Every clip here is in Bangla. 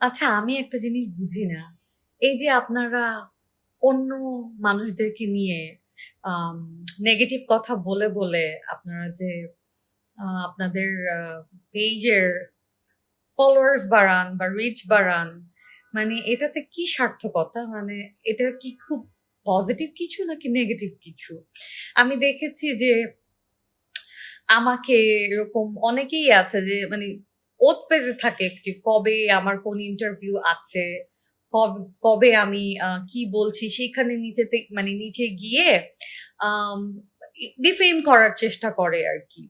আচ্ছা আমি একটা জিনিস বুঝি না। এই যে আপনারা অন্য মানুষদেরকে নিয়ে নেগেটিভ কথা বলে বলে আপনারা যে আপনাদের পেজের ফলোয়ার্স বাড়ান বা রিচ বাড়ান মানে এটাতে কি সার্থকতা? মানে এটা কি খুব পজিটিভ কিছু নাকি নেগেটিভ কিছু? আমি দেখেছি যে, আমাকে এরকম অনেকেই আছে যে মানে ওত পেতে থাকে একটি কবে আমার কোন ইন্টারভিউ আছে, কব- আমি কি বলছি সেখানে নিচেতে মানে নিচে গিয়ে ডিফেম করার চেষ্টা করে আর কি।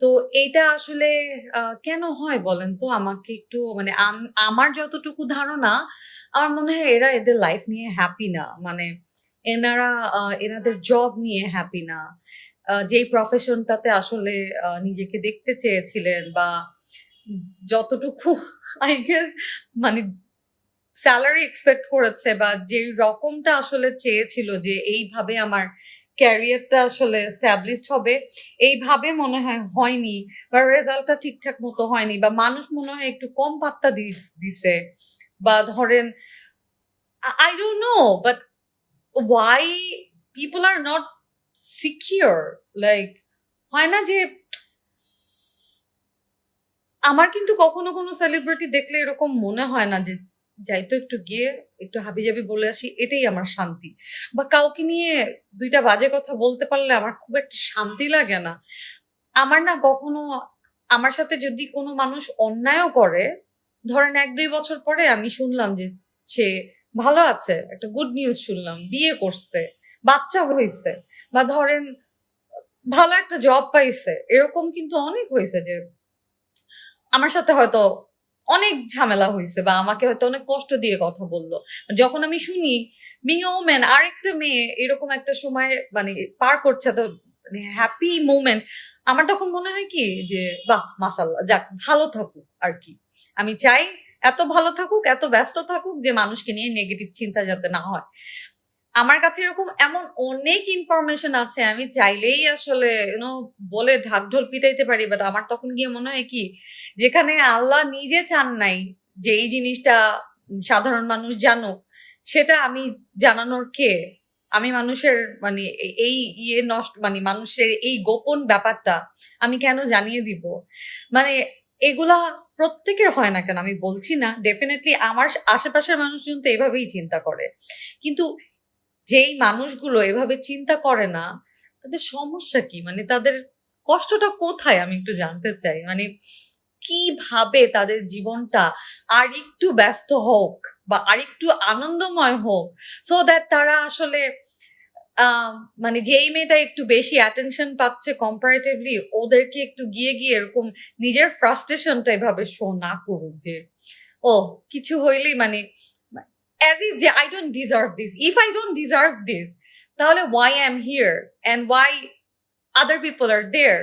তো এটা আসলে কেন হয় বলেন তো? আমাকে একটু মানে আম- আমার যতটুকু ধারণা, আমার মনে হয় এরা এদের লাইফ নিয়ে হ্যাপি না। মানে এনারা এনাদের জব নিয়ে হ্যাপি না। যেই প্রফেশনটাতে আসলে নিজেকে দেখতে চেয়েছিলেন বা যতটুকু আই গেস মানে স্যালারি এক্সপেক্ট করেছে বা যে রকমটা আসলে চেয়েছিল যে এইভাবে আমার ক্যারিয়ারটা আসলে স্ট্যাবলিশড হবে, এইভাবে মনে হয় হয়নি বা রেজাল্টটা ঠিকঠাক মতো হয়নি বা মানুষ মনে হয় একটু কম পাত্তা দিছে বা ধরেন I don't know but why people are not secure like হয় না যে আমার কিন্তু কখনো কোনো সেলিব্রিটি দেখলে এরকম মনে হয় না যে, যাই তো একটু গিয়ে একটু হাবি হাবিজাবি বলে আসি, এটাই আমার শান্তি। বা কাউকে নিয়ে দুইটা বাজে কথা বলতে পারলে আমার খুব একটা শান্তি লাগে না। আমার না কখনো, আমার সাথে যদি কোনো মানুষ অন্যায়ও করে, ধরেন এক দুই বছর পরে আমি শুনলাম যে, সে ভালো আছে, একটা গুড নিউজ শুনলাম, বিয়ে করছে, বাচ্চা হয়েছে, বা ধরেন ভালো একটা জব পাইছে, এরকম কিন্তু অনেক হয়েছে যে আমার সাথে হয়তো অনেক ঝামেলা হয়েছে বা আমাকে হয়তো অনেক কষ্ট দিয়ে কথা বলল। যখন আমি শুনি বিং ওম্যান আরেকটা মেয়ে এরকম একটা সময় মানে পার করছে তো হ্যাপি মোমেন্ট আমার তখন মনে হয় কি যে, বাহ মাসাল্লাহ যাক, ভালো থাকুক আর কি। আমি চাই এত ভালো থাকুক, এত ব্যস্ত থাকুক যে মানুষকে নিয়ে নেগেটিভ চিন্তা যাতে না হয়। আমার কাছে এরকম এমন অনেক ইনফরমেশন আছে, আমি চাইলেই আসলে ইউনো বলে ঢাকঢোল পিটাইতে পারি বাট আমার তখন গিয়ে মনে হয় কি, যেখানে আল্লাহ নিজে চান নাই যে এই জিনিসটা সাধারণ মানুষ জানুক, সেটা আমি জানানোর কে? আমি মানুষের মানে এই ইয়ে নষ্ট মানে মানুষের এই গোপন ব্যাপারটা আমি কেন জানিয়ে দিব? মানে এগুলা প্রত্যেকের হয় না কেন? আমি বলছি না ডেফিনেটলি আমার আশেপাশের মানুষজন তো এভাবেই চিন্তা করে। কিন্তু যেই মানুষগুলো এভাবে চিন্তা করে না, তাদের সমস্যা কি? মানে তাদের কষ্টটা কোথায়? আমি একটু জানতে চাই। মানে কীভাবে তাদের জীবনটা আর একটু ব্যস্ত হোক বা আর একটু আনন্দময় হোক সো দ্যাট তারা আসলে মানে যেই মেয়েটা একটু বেশি অ্যাটেনশন পাচ্ছে কম্পারেটিভলি ওদেরকে একটু গিয়ে গিয়ে এরকম নিজের ফ্রাস্ট্রেশনটা এভাবে শো না করুক যে ও কিছু হইলেই মানে অ্যাজ ইফ যে I don't deserve this if I don't deserve this তাহলে why am here and why other people are there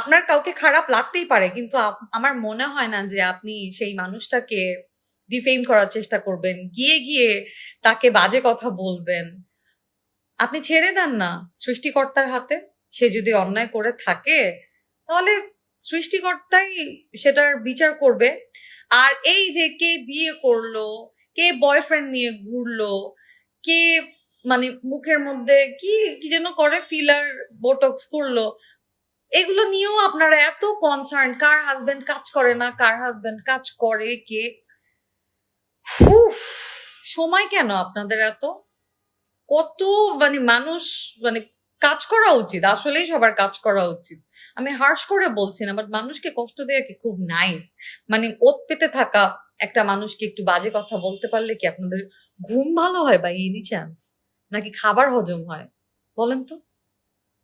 আপনার কাউকে খারাপ লাগতেই পারে, কিন্তু আমার মনে হয় না যে আপনি সেই মানুষটাকে ডিফেম করার চেষ্টা করবেন। গিয়ে গিয়ে তাকে বাজে কথা বলবেন। আপনি ছেড়ে দেন না সৃষ্টিকর্তার হাতে। সে যদি অন্যায় করে থাকে, তাহলে সৃষ্টিকর্তাই সেটার বিচার করবে। আর এই যে কে বিয়ে করল, কে বয়ফ্রেন্ড নিয়ে ঘুরলো, কে মানে মুখের মধ্যে কি কি যেন করে ফিলার বোটক্স করল, এগুলো নিয়েও আপনারা এত কনসার্ন কার হাজবেন্ড কাজ করে না, কার হাজবেন্ড কাজ করে, কে? সময় কেন আপনাদের এত? কত মানে মানুষ মানে কাজ করা উচিত, আসলেই সবার কাজ করা উচিত। আমি হার্শ করে বলছি না বাট মানুষকে কষ্ট দেওয়া কি খুব নাইস মানে ওত পেতে থাকা একটা মানুষকে একটু বাজে কথা বলতে পারলে কি আপনাদের ঘুম ভালো হয় বা এনি চান্স নাকি খাবার হজম হয়? বলেন তো।